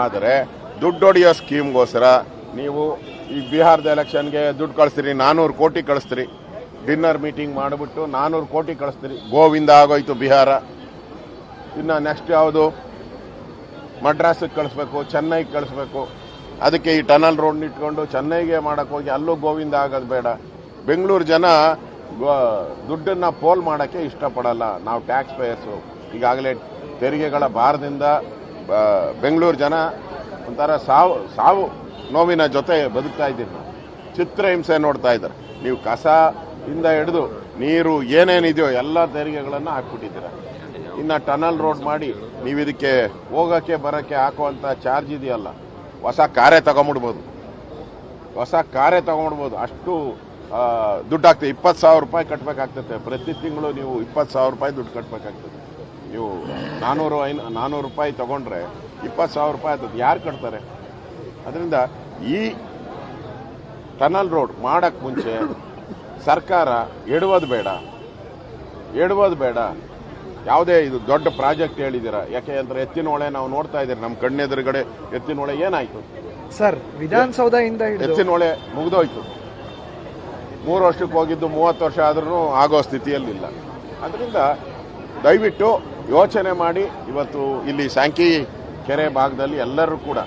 ಆದರೆ ದುಡ್ಡು ಹೊಡೆಯೋ ಸ್ಕೀಮ್ಗೋಸ್ಕರ ನೀವು ಈ ಬಿಹಾರದ ಎಲೆಕ್ಷನ್ಗೆ ದುಡ್ಡು ಕಳಿಸ್ತೀರಿ ನಾನ್ನೂರು ಕೋಟಿ ಕಳಿಸ್ತೀರಿ. ಡಿನ್ನರ್ ಮೀಟಿಂಗ್ ಮಾಡಿಬಿಟ್ಟು ನಾನ್ನೂರು ಕೋಟಿ ಕಳಿಸ್ತೀರಿ. ಗೋವಿಂದ ಆಗೋಯ್ತು ಬಿಹಾರ. ಇನ್ನು ನೆಕ್ಸ್ಟ್ ಯಾವುದು? ಮಡ್ರಾಸಿಗೆ ಕಳಿಸ್ಬೇಕು, ಚೆನ್ನೈಗೆ ಕಳಿಸ್ಬೇಕು. ಅದಕ್ಕೆ ಈ ಟನಲ್ ರೋಡ್ ಇಟ್ಕೊಂಡು ಚೆನ್ನೈಗೆ ಮಾಡೋಕ್ಕೆ ಹೋಗಿ ಅಲ್ಲೂ ಗೋವಿಂದ ಆಗೋದು ಬೇಡ. ಬೆಂಗಳೂರು ಜನ ದುಡ್ಡನ್ನು ಪೋಲ್ ಮಾಡೋಕ್ಕೆ ಇಷ್ಟಪಡಲ್ಲ. ನಾವು ಟ್ಯಾಕ್ಸ್ ಪೇಯರ್ಸು ಈಗಾಗಲೇ ತೆರಿಗೆಗಳ ಭಾರದಿಂದ ಬೆಂಗಳೂರು ಜನ ಒಂಥರ ಸಾವು ಸಾವು ನೋವಿನ ಜೊತೆ ಬದುಕ್ತಾ ಇದ್ದೀರಿ ನಾವು ಚಿತ್ರಹಿಂಸೆ ನೋಡ್ತಾ ಇದ್ದಾರೆ. ನೀವು ಕಸ ಇಂದ ಹಿಡಿದು ನೀರು ಏನೇನಿದೆಯೋ ಎಲ್ಲ ತೆರಿಗೆಗಳನ್ನು ಹಾಕ್ಬಿಟ್ಟಿದ್ದೀರ. ಇನ್ನು ಟನಲ್ ರೋಡ್ ಮಾಡಿ ನೀವು ಇದಕ್ಕೆ ಹೋಗೋಕ್ಕೆ ಬರೋಕ್ಕೆ ಹಾಕುವಂಥ ಚಾರ್ಜ್ ಇದೆಯಲ್ಲ, ಹೊಸ ಕಾರೇ ತಗೊಂಬಿಡ್ಬೋದು. ಹೊಸ ಕಾರೇ ತಗೊಂಡ್ಬೋದು ಅಷ್ಟು ದುಡ್ಡು ಆಗ್ತದೆ. ಇಪ್ಪತ್ತು ಸಾವಿರ ರೂಪಾಯಿ ಕಟ್ಟಬೇಕಾಗ್ತದೆ ಪ್ರತಿ ತಿಂಗಳು ನೀವು ಇಪ್ಪತ್ತು ಸಾವಿರ ರೂಪಾಯಿ ದುಡ್ಡು ಕಟ್ಟಬೇಕಾಗ್ತದೆ ನೀವು ನಾನ್ನೂರು ಐನೂ ನಾನ್ನೂರು ರೂಪಾಯಿ ತಗೊಂಡ್ರೆ ಇಪ್ಪತ್ತು ಸಾವಿರ ರೂಪಾಯಿ ಆಗ್ತದೆ ಯಾರು ಕಟ್ತಾರೆ? ಅದರಿಂದ ಈ ಟನಲ್ ರೋಡ್ ಮಾಡೋಕ್ಕೆ ಮುಂಚೆ ಸರ್ಕಾರ ಎಡುವುದು ಬೇಡ. ಎಡುವುದು ಬೇಡ. ಯಾವುದೇ ಇದು ದೊಡ್ಡ ಪ್ರಾಜೆಕ್ಟ್ ಹೇಳಿದ್ದೀರಾ ಯಾಕೆ ಅಂದರೆ ಎತ್ತಿನ ಹೊಳೆ ನಾವು ನೋಡ್ತಾ ಇದ್ದೀರಿ ನಮ್ಮ ಕಣ್ಣೆದುರುಗಡೆ ಎತ್ತಿನ ಹೊಳೆ ಏನಾಯ್ತು? ಸರ್ ವಿಧಾನಸೌಧದಿಂದ ಹಿಡಿದು ಎತ್ತಿನ ಹೊಳೆ ಮುಗಿದೋಯ್ತು. ಮೂರು ವರ್ಷಕ್ಕೆ ಹೋಗಿದ್ದು ಮೂವತ್ತು ವರ್ಷ ಆದ್ರೂ ಆಗೋ ಸ್ಥಿತಿಯಲ್ಲಿಲ್ಲ. ಅದರಿಂದ ದಯವಿಟ್ಟು ಯೋಚನೆ ಮಾಡಿ ಇವತ್ತು ಇಲ್ಲಿ ಸ್ಯಾಂಕಿ ಕೆರೆ ಭಾಗದಲ್ಲಿ ಎಲ್ಲರೂ ಕೂಡ,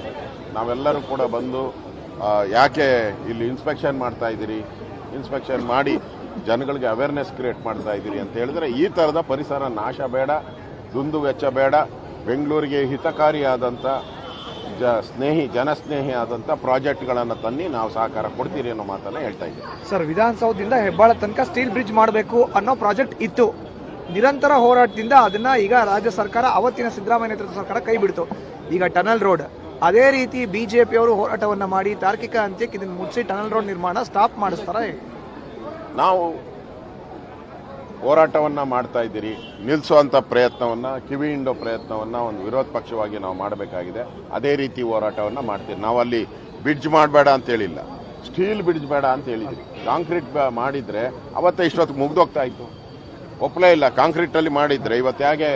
ನಾವೆಲ್ಲರೂ ಕೂಡ ಬಂದು ಯಾಕೆ ಇಲ್ಲಿ ಇನ್ಸ್ಪೆಕ್ಷನ್ ಮಾಡ್ತಾ ಇದ್ದೀರಿ? ಇನ್ಸ್ಪೆಕ್ಷನ್ ಮಾಡಿ ಜನಗಳಿಗೆ ಅವೇರ್ನೆಸ್ ಕ್ರಿಯೇಟ್ ಮಾಡ್ತಾ ಇದ್ದೀರಿ ಅಂತ ಹೇಳಿದ್ರೆ ಈ ಥರದ ಪರಿಸರ ನಾಶ ಬೇಡ, ದುಂದು ವೆಚ್ಚ ಬೇಡ, ಬೆಂಗಳೂರಿಗೆ ಹಿತಕಾರಿಯಾದಂಥ ಜ, ಸ್ನೇಹಿ, ಜನಸ್ನೇಹಿ ಆದಂಥ ಪ್ರಾಜೆಕ್ಟ್ಗಳನ್ನು ತನ್ನಿ ನಾವು ಸಹಕಾರ ಕೊಡ್ತೀರಿ ಅನ್ನೋ ಮಾತನ್ನು ಹೇಳ್ತಾ ಇದ್ದೀವಿ. ಸರ್, ವಿಧಾನಸೌಧದಿಂದ ಹೆಬ್ಬಾಳ ತನಕ ಸ್ಟೀಲ್ ಬ್ರಿಡ್ಜ್ ಮಾಡಬೇಕು ಅನ್ನೋ ಪ್ರಾಜೆಕ್ಟ್ ಇತ್ತು. ನಿರಂತರ ಹೋರಾಟದಿಂದ ಅದನ್ನ ಈಗ ರಾಜ್ಯ ಸರ್ಕಾರ, ಅವತ್ತಿನ ಸಿದ್ದರಾಮಯ್ಯ ನೇತೃತ್ವ ಸರ್ಕಾರ ಕೈ ಬಿಡ್ತು. ಈಗ ಟನಲ್ ರೋಡ್. ಅದೇ ರೀತಿ ಬಿಜೆಪಿ ಅವರು ಹೋರಾಟವನ್ನ ಮಾಡಿ ತಾರ್ಕಿಕ ಅಂತ್ಯಕ್ಕೆ ಇದನ್ನು ಮುಚ್ಚಿ ಟನಲ್ ರೋಡ್ ನಿರ್ಮಾಣ ಸ್ಟಾಪ್ ಮಾಡಿಸ್ತಾರ ನಾವು ಹೋರಾಟವನ್ನ ಮಾಡ್ತಾ ಇದ್ದೀರಿ. ನಿಲ್ಲಿಸುವಂಥ ಪ್ರಯತ್ನವನ್ನ, ಕಿವಿ ಹಿಂಡೋ ಪ್ರಯತ್ನವನ್ನ ಒಂದು ವಿರೋಧ ಪಕ್ಷವಾಗಿ ನಾವು ಮಾಡಬೇಕಾಗಿದೆ. ಅದೇ ರೀತಿ ಹೋರಾಟವನ್ನ ಮಾಡ್ತೀವಿ. ನಾವು ಅಲ್ಲಿ ಬ್ರಿಡ್ಜ್ ಮಾಡಬೇಡ ಅಂತ ಹೇಳಿಲ್ಲ. ಸ್ಟೀಲ್ ಬ್ರಿಡ್ಜ್ ಬೇಡ ಅಂತ ಹೇಳಿದ್ರಿ ಕಾಂಕ್ರೀಟ್ ಮಾಡಿದ್ರೆ ಅವತ್ತೇ ಇಷ್ಟೊತ್ತು ಮುಗ್ದೋಗ್ತಾ ಇತ್ತು. ಒಪ್ಪಲೇ ಇಲ್ಲ. ಕಾಂಕ್ರೀಟಲ್ಲಿ ಮಾಡಿದ್ರೆ ಇವತ್ತು ಹೇಗೆ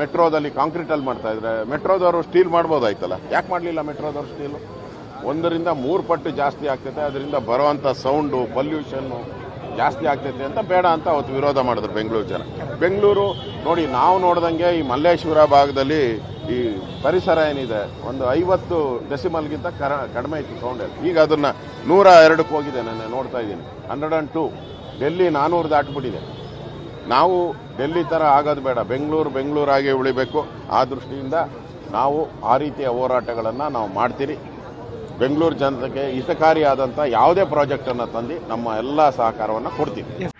ಮೆಟ್ರೋದಲ್ಲಿ ಕಾಂಕ್ರೀಟಲ್ಲಿ ಮಾಡ್ತಾ ಇದ್ರೆ, ಮೆಟ್ರೋದವರು ಸ್ಟೀಲ್ ಮಾಡ್ಬೋದಾಯ್ತಲ್ಲ? ಯಾಕೆ ಮಾಡಲಿಲ್ಲ ಮೆಟ್ರೋದವರು ಸ್ಟೀಲು ಒಂದರಿಂದ ಮೂರು ಪಟ್ಟು ಜಾಸ್ತಿ ಆಗ್ತೈತೆ, ಅದರಿಂದ ಬರುವಂಥ ಸೌಂಡು ಪೊಲ್ಯೂಷನ್ನು ಜಾಸ್ತಿ ಆಗ್ತೈತೆ ಅಂತ ಬೇಡ ಅಂತ ಅವತ್ತು ವಿರೋಧ ಮಾಡಿದ್ರು ಬೆಂಗಳೂರು ಜನ. ಬೆಂಗಳೂರು ನೋಡಿ, ನಾವು ನೋಡ್ದಂಗೆ ಈ ಮಲ್ಲೇಶ್ವರ ಭಾಗದಲ್ಲಿ ಈ ಪರಿಸರ ಏನಿದೆ, ಒಂದು ಐವತ್ತು ಡೆಸಿಮಲ್ಗಿಂತ ಕರ, ಕಡಿಮೆ ಇತ್ತು ಸೌಂಡ್ ಈಗ ಅದನ್ನು ನೂರ ಎರಡಕ್ಕೆ ಹೋಗಿದೆ ನಾನು ನೋಡ್ತಾ ಇದ್ದೀನಿ. ಹಂಡ್ರೆಡ್ ಆ್ಯಂಡ್ ಟೂ ಡೆಲ್ಲಿ ನಾನ್ನೂರು ದಾಟ್ಬಿಟ್ಟಿದೆ. ನಾವು ಡೆಲ್ಲಿ ಥರ ಆಗೋದು ಬೇಡ. ಬೆಂಗಳೂರು ಬೆಂಗಳೂರಾಗೆ ಉಳಿಬೇಕು. ಆ ದೃಷ್ಟಿಯಿಂದ ನಾವು ಆ ರೀತಿಯ ಹೋರಾಟಗಳನ್ನು ನಾವು ಮಾಡ್ತೀರಿ. ಬೆಂಗಳೂರು ಜನತೆಗೆ ಹಿತಕಾರಿಯಾದಂಥ ಯಾವುದೇ ಪ್ರಾಜೆಕ್ಟನ್ನು ತಂದು ನಮ್ಮ ಎಲ್ಲ ಸಹಕಾರವನ್ನು ಕೊಡ್ತೀವಿ.